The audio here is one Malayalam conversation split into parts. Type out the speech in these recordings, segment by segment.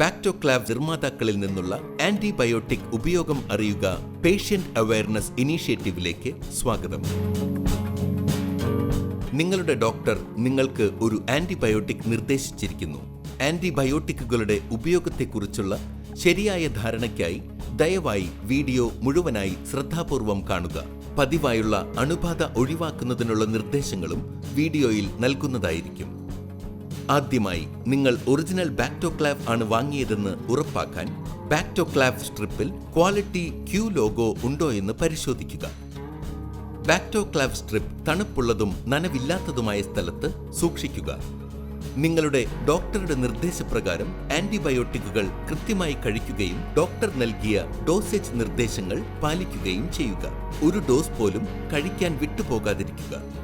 ബാക്ടോക്ലാവ് നിർമ്മാതാക്കളിൽ നിന്നുള്ള ആന്റിബയോട്ടിക് ഉപയോഗം അറിയുക പേഷ്യന്റ് അവയർനെസ് ഇനീഷ്യേറ്റീവിലേക്ക് സ്വാഗതം. നിങ്ങളുടെ ഡോക്ടർ നിങ്ങൾക്ക് ഒരു ആന്റിബയോട്ടിക് നിർദ്ദേശിച്ചിരിക്കുന്നു. ആന്റിബയോട്ടിക്കുകളുടെ ഉപയോഗത്തെക്കുറിച്ചുള്ള ശരിയായ ധാരണയ്ക്കായി ദയവായി വീഡിയോ മുഴുവനായി ശ്രദ്ധാപൂർവം കാണുക. പതിവായുള്ള അണുബാധ ഒഴിവാക്കുന്നതിനുള്ള നിർദ്ദേശങ്ങളും വീഡിയോയിൽ നൽകുന്നതായിരിക്കും. ആദ്യമായി നിങ്ങൾ ഒറിജിനൽ ബാക്ടോക്ലാവ് ആണ് വാങ്ങിയതെന്ന് ഉറപ്പാക്കാൻ ബാക്ടോക്ലാവ് സ്ട്രിപ്പിൽ ക്വാളിറ്റി ക്യൂ ലോഗോ ഉണ്ടോ എന്ന് പരിശോധിക്കുക. ബാക്ടോക്ലാവ് സ്ട്രിപ്പ് തണുപ്പുള്ളതും നനവില്ലാത്തതുമായ സ്ഥലത്ത് സൂക്ഷിക്കുക. നിങ്ങളുടെ ഡോക്ടറുടെ നിർദ്ദേശപ്രകാരം ആന്റിബയോട്ടിക്കുകൾ കൃത്യമായി കഴിക്കുകയും ഡോക്ടർ നൽകിയ ഡോസേജ് നിർദ്ദേശങ്ങൾ പാലിക്കുകയും ചെയ്യുക. ഒരു ഡോസ് പോലും കഴിക്കാൻ വിട്ടുപോകാതിരിക്കുക.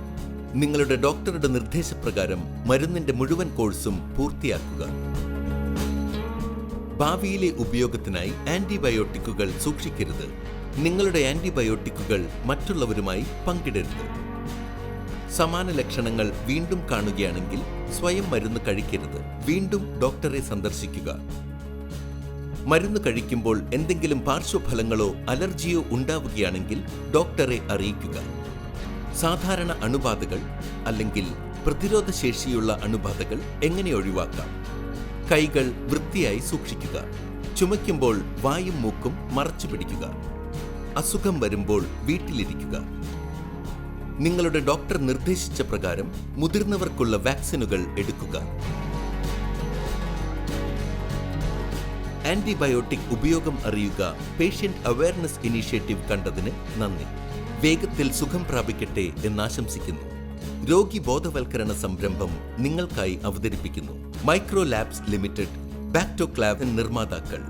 നിങ്ങളുടെ ഡോക്ടറുടെ നിർദ്ദേശപ്രകാരം മരുന്നിന്റെ മുഴുവൻ കോഴ്സും പൂർത്തിയാക്കുക. ഭാവിയിലെ ഉപയോഗത്തിനായി ആന്റിബയോട്ടിക്കുകൾ സൂക്ഷിക്കരുത്. നിങ്ങളുടെ ആന്റിബയോട്ടിക്കുകൾ മറ്റുള്ളവരുമായി പങ്കിടരുത്. സമാന ലക്ഷണങ്ങൾ വീണ്ടും കാണുകയാണെങ്കിൽ സ്വയം മരുന്ന് കഴിക്കരുത്. വീണ്ടും ഡോക്ടറെ സന്ദർശിക്കുക. മരുന്ന് കഴിക്കുമ്പോൾ എന്തെങ്കിലും പാർശ്വഫലങ്ങളോ അലർജിയോ ഉണ്ടാവുകയാണെങ്കിൽ ഡോക്ടറെ അറിയിക്കുക. സാധാരണ അണുബാധകൾ അല്ലെങ്കിൽ പ്രതിരോധശേഷിയുള്ള അണുബാധകൾ എങ്ങനെ ഒഴിവാക്കാം? കൈകൾ വൃത്തിയായി സൂക്ഷിക്കുക. ചുമയ്ക്കുമ്പോൾ വായും മൂക്കും മറച്ചു പിടിക്കുക. അസുഖം വരുമ്പോൾ വീട്ടിലിരിക്കുക. നിങ്ങളുടെ ഡോക്ടർ നിർദ്ദേശിച്ച പ്രകാരം മുതിർന്നവർക്കുള്ള വാക്സിനുകൾ എടുക്കുക. ആന്റിബയോട്ടിക് ഉപയോഗം അറിയുക പേഷ്യന്റ് അവയർനെസ് ഇനീഷ്യേറ്റീവ് കണ്ടതിന് നന്ദി. വേഗത്തിൽ സുഖം പ്രാപിക്കട്ടെ എന്നാശംസിക്കുന്നു രോഗി ബോധവൽക്കരണ സംരംഭം നിങ്ങൾക്കായി അവതരിപ്പിക്കുന്നു. മൈക്രോ ലാബ്സ് ലിമിറ്റഡ് ബാക്ടോക്ലാബ് നിർമ്മാതാക്കൾ.